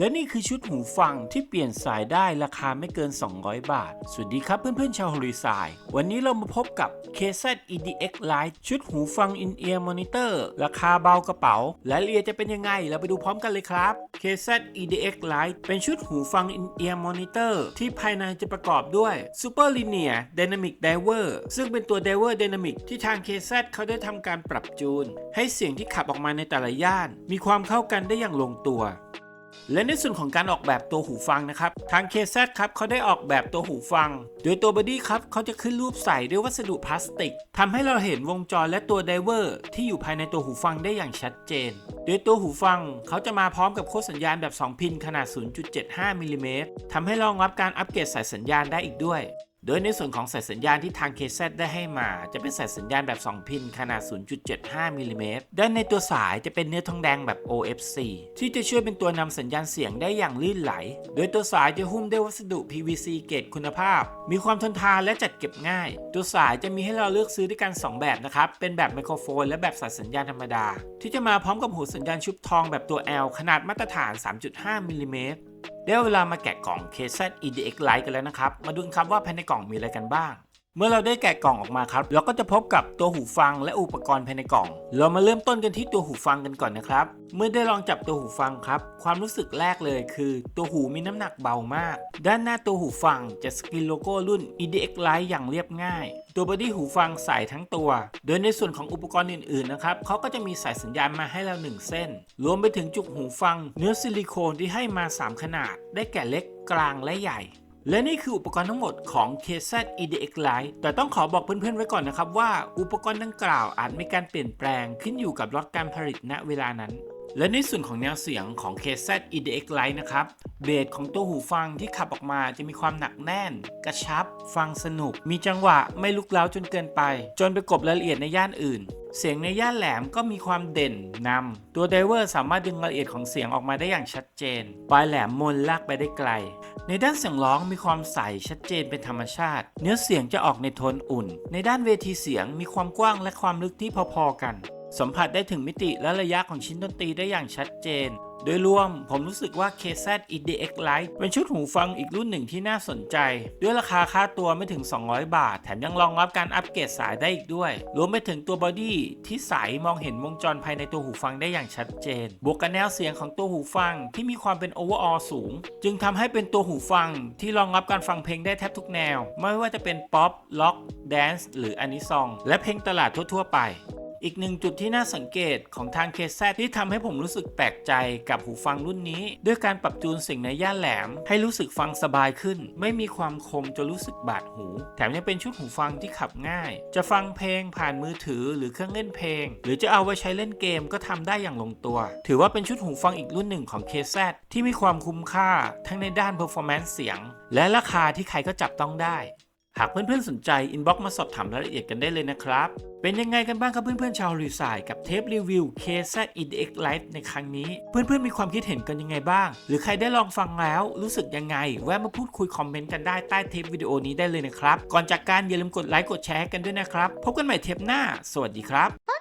และนี่คือชุดหูฟังที่เปลี่ยนสายได้ราคาไม่เกิน 200 บาท สวัสดีครับเพื่อนๆชาวฮอลิซายวันนี้เรามาพบกับ KZ EDX Lite ชุดหูฟัง In-Ear Monitor ราคาเบากระเป๋า และเรียจะเป็นยังไง เราไปดูพร้อมกันเลยครับ KZ EDX Lite เป็นชุดหูฟัง In-Ear Monitor ที่ภายในจะประกอบด้วย Super Linear Dynamic Diver ซึ่งเป็นตัว Diver Dynamic ที่ทาง KZ เขาได้ทำการปรับจูน ให้เสียงที่ขับออกมาในแต่ละย่าน มีความเข้ากันได้อย่างลงตัว และในส่วนของการออกแบบตัวหูฟังนะครับ ทาง KZ ครับเขาได้ออกแบบตัวหูฟัง โดยตัวบอดี้ครับเขาจะขึ้นรูปใส่ด้วยวัสดุพลาสติกทำให้เราเห็นวงจรและตัวไดเวอร์ที่อยู่ภายในตัวหูฟังได้อย่างชัดเจน โดยตัวหูฟังเขาจะมาพร้อมกับโค้ดสัญญาณแบบ 2 พินขนาด 0.75มิลลิเมตรทำให้รองรับการอัปเกรดสายสัญญาณได้อีกด้วย โดยในส่วนของสายสัญญาณที่ทาง KZ ได้ให้มา จะเป็นสายสัญญาณแบบ 2 พินขนาด 0.75มิลลิเมตรด้านในตัวสายจะเป็นเนื้อทองแดงแบบ OFC ที่จะช่วยเป็นตัวนำสัญญาณเสียงได้อย่างลื่นไหล โดยตัวสายจะหุ้มด้วยวัสดุ PVC เกรดคุณภาพ มีความทนทานและจัดเก็บง่าย ตัวสายจะมีให้เราเลือกซื้อด้วยกัน 2 แบบนะครับ เป็นแบบไมโครโฟน และแบบสายสัญญาณธรรมดา ที่จะมาพร้อมกับหูสัญญาณชุบทองแบบตัว L ขนาดมาตรฐาน 3.5มิลลิเมตร ได้เวลามาแกะกล่อง KZ EDX Lite กันแล้วนะครับ มาดูกันครับว่าภายในกล่องมีอะไรกันบ้าง เมื่อเราได้แกะกล่องออกมาครับ เราก็จะพบกับตัวหูฟังและอุปกรณ์ภายในกล่อง เรามาเริ่มต้นกันที่ตัวหูฟังกันก่อนนะครับ เมื่อได้ลองจับตัวหูฟังครับ ความรู้สึกแรกเลยคือ ตัวหูมีน้ำหนักเบามาก ด้านหน้าตัวหูฟังจะสกรีนโลโก้รุ่น EDX Lite อย่างเรียบง่าย ตัวบอดี้หูฟังใส่ทั้งตัว โดยในส่วนของอุปกรณ์อื่นๆนะครับเขาก็จะมีสายสัญญาณมาให้เรา 1 เส้น รวมไปถึงจุกหูฟัง เนื้อซิลิโคนที่ให้มา 3 ขนาด ได้แก่เล็กกลางและใหญ่ และนี่คืออุปกรณ์ทั้งหมดของ KZ EDX Lite แต่ต้องขอบอกเพื่อนๆไว้ก่อนนะครับว่าอุปกรณ์ดังกล่าวอาจมีการเปลี่ยนแปลงขึ้นอยู่กับล็อตการผลิตณเวลานั้น และในส่วนของแนวเสียงของ KZ EDX Lite นะครับ เบสของตัวหูฟังที่ขับออกมาจะมีความหนักแน่น กระชับ ฟังสนุก มีจังหวะไม่ลุกเล้าจนเกินไป จนไปกบรายละเอียดในย่านอื่น เสียงในย่านแหลมก็มีความเด่นนำตัวไดเวอร์สามารถดึงรายละเอียดของเสียงออกมาได้อย่างชัดเจน ปลายแหลมมนลากไปได้ไกล ในด้านเสียงร้องมีความใสชัดเจนเป็นธรรมชาติ เนื้อเสียงจะออกในโทนอุ่น ในด้านเวทีเสียงมีความกว้างและความลึกที่พอๆกัน สัมผัสได้ถึงมิติและระยะของชิ้นดนตรีได้อย่างชัดเจน โดยรวมผมรู้สึกว่า KZ EDX Lite เป็นชุดหูฟังอีกรุ่นหนึ่งที่น่าสนใจ ด้วยราคาค่าตัวไม่ถึง 200 บาท แถมยังรองรับการอัปเกรดสายได้อีกด้วย รวมไปถึงตัวบอดี้ที่ใสมองเห็นวงจรภายในตัวหูฟังได้อย่างชัดเจน บวกกับแนวเสียงของตัวหูฟังที่มีความเป็น overall สูง จึงทำให้เป็นตัวหูฟังที่รองรับการฟังเพลงได้แทบทุกแนว ไม่ว่าจะเป็นป๊อปล็อกแดนซ์หรืออนิซอง และเพลงตลาดทั่วๆไป อีกหนึ่งจุดที่น่าสังเกตของทางเคสแซที่ทำให้ผมรู้สึกแปลกใจกับหูฟังรุ่นนี้ ด้วยการปรับจูนเสียงในย่านแหลม ให้รู้สึกฟังสบายขึ้น ไม่มีความคมจนรู้สึกบาดหู แถมยังเป็นชุดหูฟังที่ขับง่าย จะฟังเพลงผ่านมือถือหรือเครื่องเล่นเพลง หรือจะเอาไว้ใช้เล่นเกมก็ทำได้อย่างลงตัว ถือว่าเป็นชุดหูฟังอีกรุ่นหนึ่งของ KZ ที่มีความคุ้มค่าทั้งในด้าน performance เสียง และราคาที่ใครก็จับต้องได้ หากเพื่อนๆสนใจอินบ็อกมาสอบถามรายละเอียดกันได้เลยนะครับ เป็นยังไงกันบ้างครับเพื่อนๆชาวรีสายกับเทปรีวิว KZ EDX Lite ในครั้งนี้ เพื่อนๆมีความคิดเห็นกันยังไงบ้าง หรือใครได้ลองฟังแล้วรู้สึกยังไง แวะมาพูดคุยคอมเมนต์กันได้ใต้เทปวิดีโอนี้ได้เลยนะครับ ก่อนจากการอย่าลืมกดไลค์กดแชร์กันด้วยนะครับ พบกันใหม่เทปหน้า สวัสดีครับ